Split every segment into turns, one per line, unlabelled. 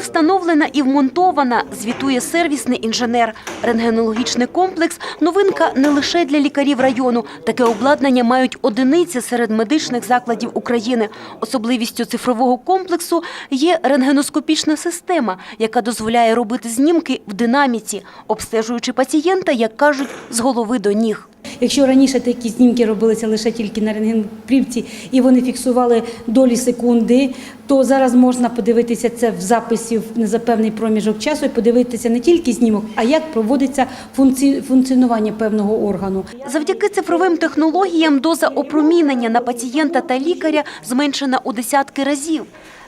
встановлена і вмонтована, звітує сервісний інженер. Рентгенологічний комплекс – новинка не лише для лікарів району. Таке обладнання мають одиниці серед медичних закладів України. Особливістю цифрового комплексу є рентгеноскопічна система, яка дозволяє робити знімки в динаміці, обстежуючи пацієнта, як кажуть, з голови до ніг.
Якщо раніше такі знімки робилися лише тільки на рентгенплівці і вони фіксували долі секунди, то зараз можна подивитися це в записі за певний проміжок часу і подивитися не тільки знімок, а як проводиться функці- функціонування певного органу.
Завдяки цифровим технологіям доза опромінення на пацієнта та лікаря зменшена у десятки разів.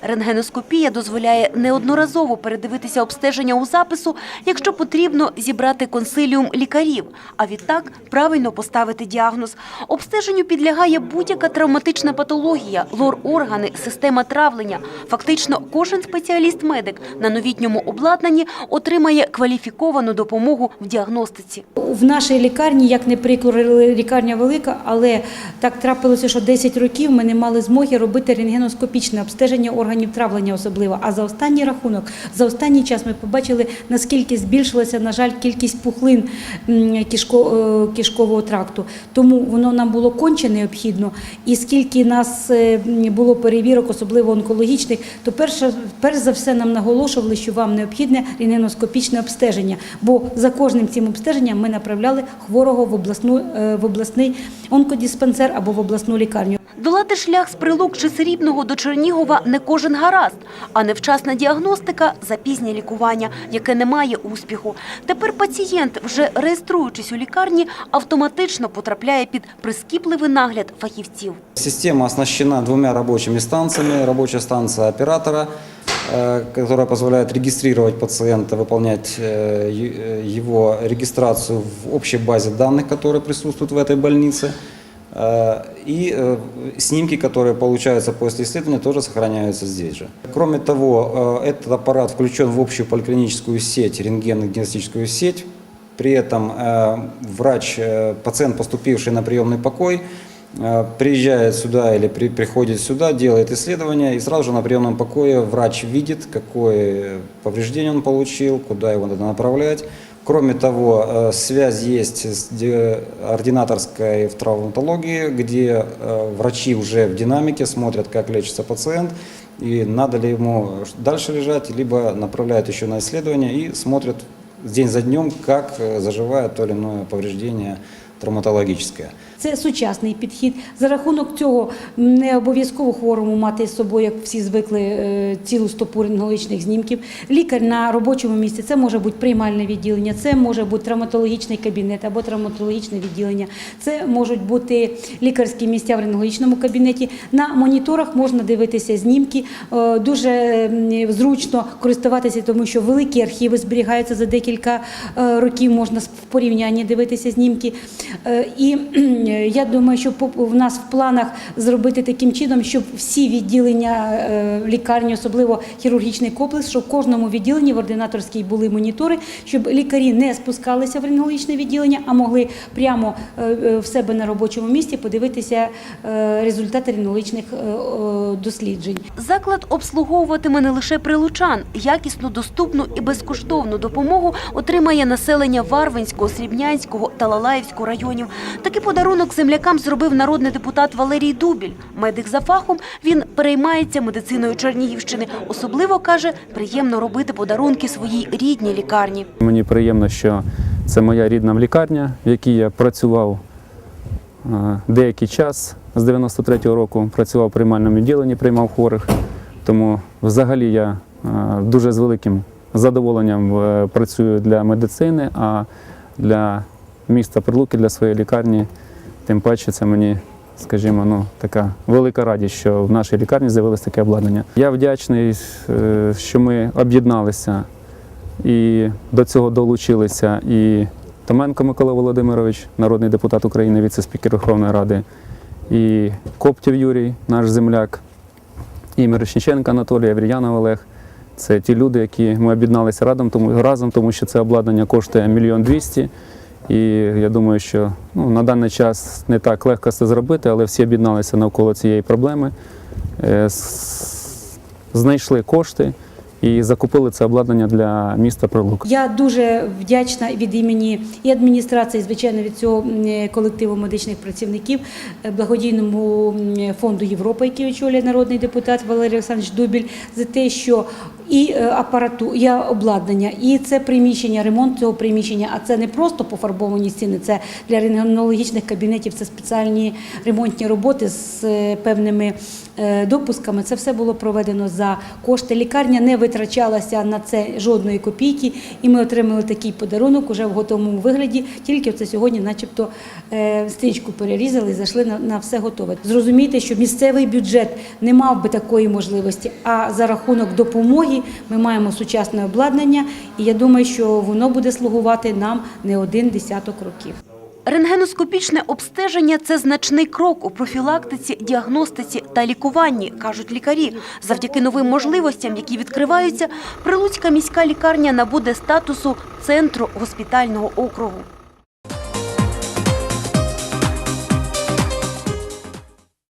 Рентгеноскопія дозволяє неодноразово передивитися обстеження у запису, якщо потрібно зібрати консиліум лікарів, а відтак правильно поставити діагноз. Обстеженню підлягає будь-яка травматична патологія, лор-органи, система травлення. Фактично, кожен спеціаліст-медик на новітньому обладнанні отримає кваліфіковану допомогу в діагностиці.
В нашій лікарні, як не прикро, лікарня велика, але так трапилося, що 10 років ми не мали змоги робити рентгеноскопічне обстеження органів травлення особливо. А за останній рахунок, за останній час ми побачили, наскільки збільшилася, на жаль, кількість пухлин м, е, тракту. Тому воно нам було конче необхідно. І скільки нас е, було перевірок, особливо онкологічних, то перше, перш за все нам наголошували, що вам необхідне рентгеноскопічне обстеження. Бо за кожним цим обстеженням ми направляли хворого в, обласну, е, в обласний онкодиспансер або в обласну лікарню.
Долати шлях з прилук чи Срібного до Чернігова не кожен гаразд, а невчасна діагностика – запізнє лікування, яке не має успіху. Тепер пацієнт, вже реєструючись у лікарні, автоматично потрапляє під прискіпливий нагляд фахівців.
Система оснащена двумя рабочими станциями. Рабочая станция оператора, э, которая позволяет регистрировать пациента, выполнять э, е- э, его регистрацию в общей базе данных, которые присутствуют в этой больнице. Э, И э, снимки, которые получаются после исследования, тоже сохраняются здесь же. Кроме того, э, этот аппарат включен в общую поликлиническую сеть, рентгенно-диагностическую сеть. При этом врач, пациент, поступивший на приемный покой, приезжает сюда или при- приходит сюда, делает исследование, и сразу же на приемном покое врач видит, какое повреждение он получил, куда его надо направлять. Кроме того, э, связь есть с ди- ординаторской в травматологии, где э, врачи уже в динамике смотрят, как лечится пациент, и надо ли ему дальше лежать, либо направляют еще на исследование и смотрят день за днем, как э, заживает то или иное повреждение травматологическое.
Це сучасний підхід. За рахунок цього не обов'язково хворому мати з собою, як всі звикли, е, цілу стопу рентгенологічних знімків. Лікар на робочому місці це може бути приймальне відділення, це може бути травматологічний кабінет або травматологічне відділення, це можуть бути лікарські місця в рентгенологічному кабінеті. На моніторах можна дивитися знімки. Е, Дуже зручно користуватися, тому що великі архіви зберігаються за декілька е, років. Можна в порівнянні дивитися знімки. І я думаю, що в нас в планах зробити таким чином, щоб всі відділення е, лікарні, особливо хірургічний комплекс, щоб в кожному відділенні в ординаторській були монітори, щоб лікарі не спускалися в рентгенологічне відділення, а могли прямо е, е, в себе на робочому місці подивитися е, результати рентгенологічних е, е, досліджень.
Заклад обслуговуватиме не лише прилучан. Якісну, доступну і безкоштовну допомогу отримає населення Варвинського, Срібнянського та Лалаївського районів. Такий подарунок землякам зробив народний депутат Валерій Дубіль. Медик за фахом, він переймається медициною Чернігівщини. Особливо, каже, приємно робити подарунки своїй рідній лікарні.
Мені приємно, що це моя рідна лікарня, в якій я працював е, деякий час з 93-го року. Працював в приймальному відділенні, приймав хворих. Тому взагалі я е, дуже з великим задоволенням е, працюю для медицини, а для міста Прилуки, для своєї лікарні, тим паче це мені. Скажімо, ну така велика радість, що в нашій лікарні з'явилось таке обладнання. Я вдячний, е, що ми об'єдналися і до цього долучилися і Томенко Микола Володимирович, народний депутат України, віце-спікер Верховної Ради, і Коптів Юрій, наш земляк, і Мирошниченко Анатолій, Авріянов Олег. Це ті люди, які ми об'єдналися разом, тому, разом, тому що це обладнання коштує мільйон двісті. І я думаю, що ну, на даний час не так легко це зробити, але всі об'єдналися навколо цієї проблеми, е, знайшли кошти і закупили це обладнання для міста Прилук.
Я дуже вдячна від імені і адміністрації, звичайно, від цього колективу медичних працівників, е, благодійному фонду Європи, який очолює народний депутат Валерій Олександрович Дубіль, за те, що і е, апарату, і обладнання, і це приміщення, ремонт цього приміщення. А це не просто пофарбовані стіни, це для рентгенологічних кабінетів, це спеціальні ремонтні роботи з е, певними е, допусками. Це все було проведено за кошти. Лікарня не витрачалася на це жодної копійки, і ми отримали такий подарунок уже в готовому вигляді. Тільки це сьогодні, начебто, стрічку перерізали і зайшли на все готове. Зрозумійте, що місцевий бюджет не мав би такої можливості, а за рахунок допомоги ми маємо сучасне обладнання, і я думаю, що воно буде слугувати нам не один десяток років.
Рентгеноскопічне обстеження – це значний крок у профілактиці, діагностиці та лікуванні, кажуть лікарі. Завдяки новим можливостям, які відкриваються, Прилуцька міська лікарня набуде статусу центру госпітального округу.